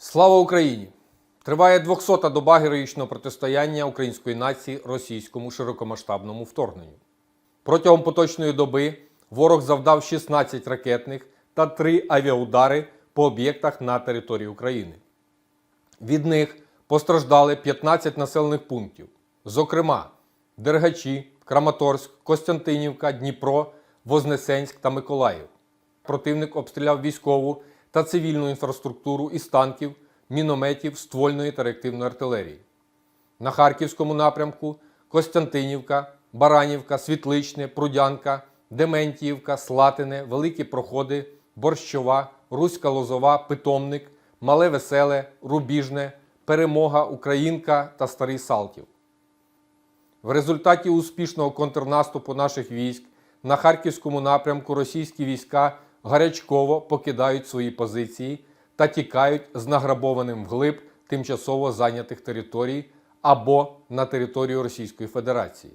Слава Україні! Триває 200-та доба героїчного протистояння української нації російському широкомасштабному вторгненню. Протягом поточної доби ворог завдав 16 ракетних та 3 авіаудари по об'єктах на території України. Від них постраждали 15 населених пунктів, зокрема Дергачі, Краматорськ, Костянтинівка, Дніпро, Вознесенськ та Миколаїв. Противник обстріляв військову та цивільну інфраструктуру із танків, мінометів, ствольної та реактивної артилерії. На Харківському напрямку Костянтинівка, Баранівка, Світличне, Прудянка, Дементіївка, Слатине, Великі Проходи, Борщова, Руська Лозова, Питомник, Мале Веселе, Рубіжне, Перемога, Українка та Старий Салтів. В результаті успішного контрнаступу наших військ на харківському напрямку російські війська гарячково покидають свої позиції та тікають з награбованим вглиб тимчасово зайнятих територій або на територію Російської Федерації.